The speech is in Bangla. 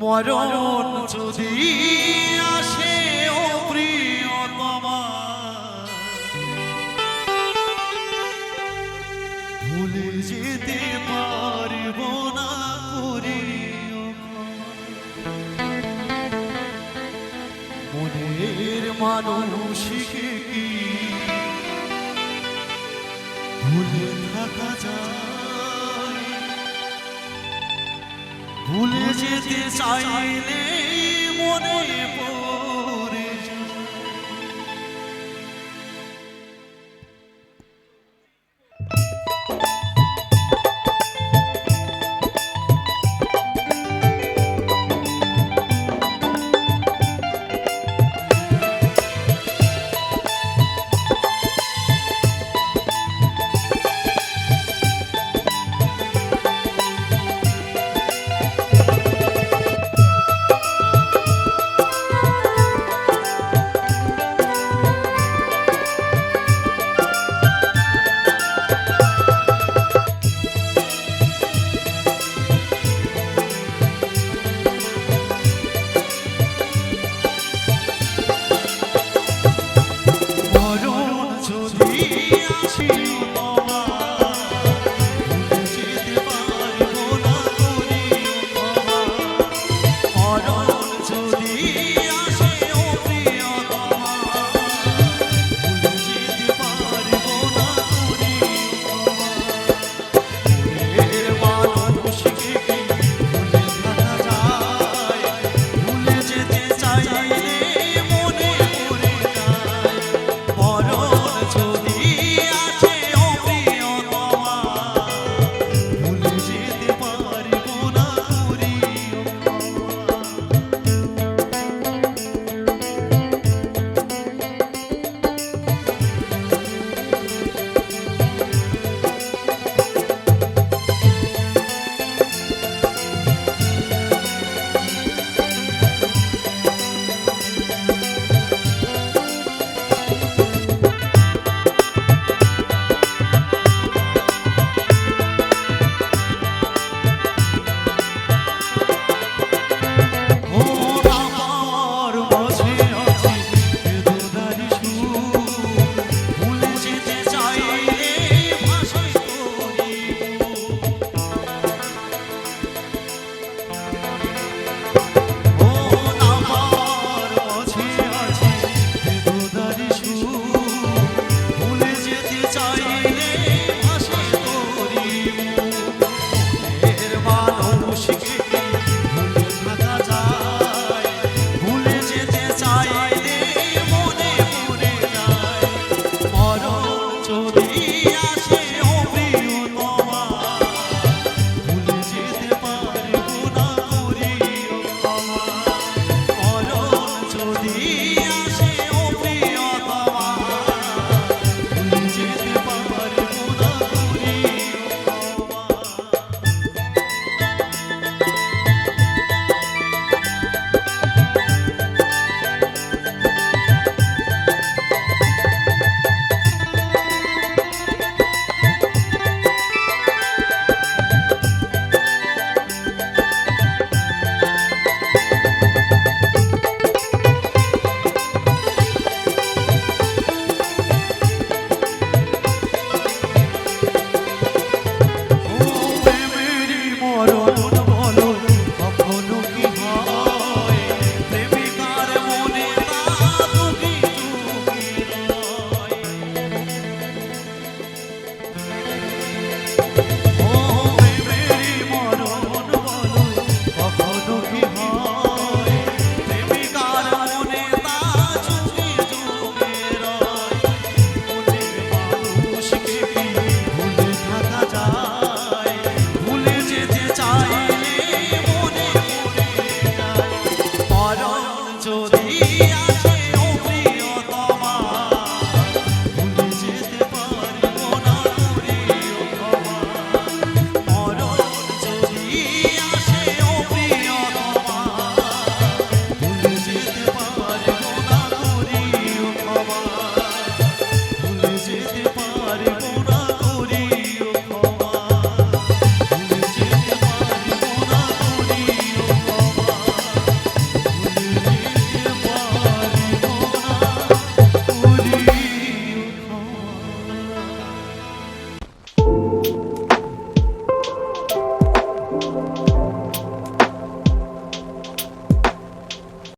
মরণ যদি আসে, ও ভুলে যেতে পারব না করে মনের মানুষকে কি? ভুলে থাকা যায়। ভুলে যেতে চাইলে মনে পড়ে Maria.